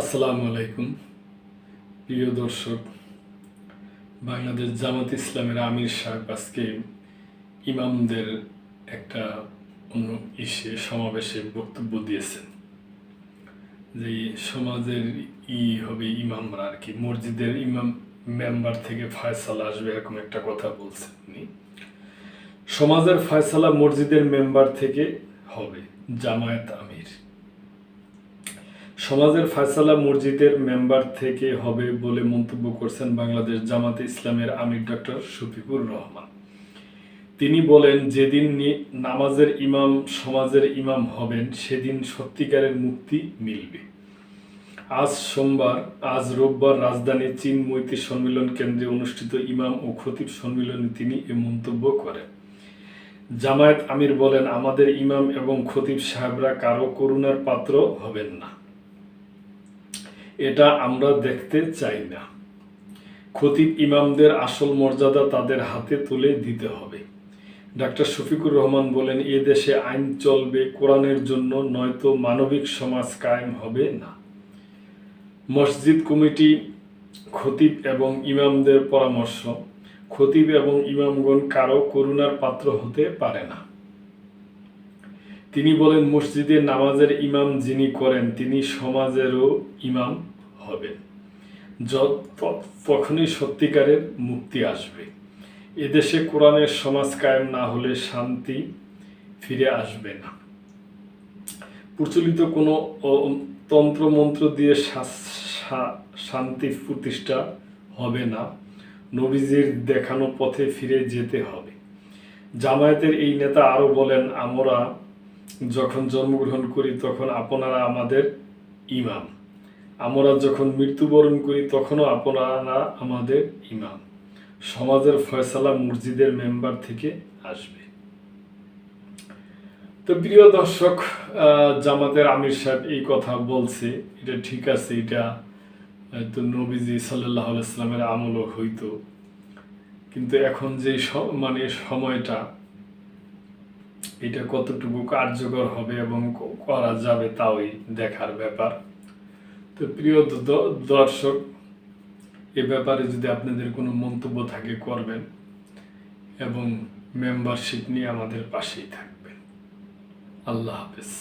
আসসালামু আলাইকুম। প্রিয় দর্শক, বাংলাদেশ জামাত ইসলামের আমির সাহেব আজকে ইমামদের একটা অন্য ইসে, সমাবেশে বক্তব্য দিয়েছেন যে সমাজের ই হবে ইমামরা আর কি। মসজিদের ইমাম মেম্বার থেকে ফয়সালা আসবে এরকম একটা কথা বলছেন উনি। সমাজের ফয়সালা মসজিদের মেম্বার থেকে হবে জামায়াত আমির। সমাজের ফয়সালা মসজিদের মেম্বার থেকে হবে বলে মন্তব্য করছেন বাংলাদেশ জামাতে ইসলামের আমির ডক্টর শফিকুর রহমান। তিনি বলেন, যেদিন নামাজের ইমাম সমাজের ইমাম হবেন, সেদিন সত্যিকারের মুক্তি মিলবে। আজ সোমবার, আজ রোববার রাজধানী চীন মৈত্রী সম্মেলন কেন্দ্রে অনুষ্ঠিত ইমাম ও খতিব সম্মেলনে তিনি এ মন্তব্য করেন। জামায়াত আমির বলেন, আমাদের ইমাম এবং খতিব সাহেবরা কারও করুণার পাত্র হবেন না। এটা আমরা দেখতে চাই না। খতিব ইমামদের আসল মর্যাদা তাদের হাতে তুলে দিতে হবে। ডাক্তার শফিকুর রহমান বলেন, এ দেশে আইন চলবে, কোরআনের জন্য নয়তো মানবিক সমাজ কায়েম হবে না। মসজিদ কমিটি খতিব এবং ইমামদের পরামর্শ, খতিব এবং ইমামগণ কারও করুণার পাত্র হতে পারে না। তিনি বলেন, মসজিদে নামাজের ইমাম যিনি করেন, তিনি সমাজেরও ইমাম হবেন। তখনই সত্যিকারের মুক্তি আসবে। এদেশে কোরআনের সমাজ কায়েম না হলে শান্তি ফিরে আসবে না। প্রচলিত কোনো তন্ত্রমন্ত্র দিয়ে শান্তি প্রতিষ্ঠা হবে না। নবীজির দেখানো পথে ফিরে যেতে হবে। জামায়াতের এই নেতা আরও বলেন, আমরা যখন জন্মগ্রহণ করি, তখন আপনারা আমাদের ইমাম। আমরা যখন মৃত্যুবরণ করি, তখনও আপনারা আমাদের ইমাম। সমাজের ফয়সালা মসজিদের মেম্বার থেকে আসবে। তো প্রিয় দর্শক জামাতের আমির সাহেব এই কথা বলছে। এটা ঠিক আছে, এটা তো নবীজি সাল্লাহ ইসলামের আমলও হইতো। কিন্তু এখন যে মানে সময়টা এটা কতটুকু কার্যকর হবে এবং করা যাবে তাওই দেখার ব্যাপার। তো প্রিয় দর্শক, এ ব্যাপারে যদি আপনাদের কোনো মন্তব্য থাকে, করবেন এবং মেম্বারশিপ নিয়ে আমাদের পাশেই থাকবেন। আল্লাহ হাফেজ।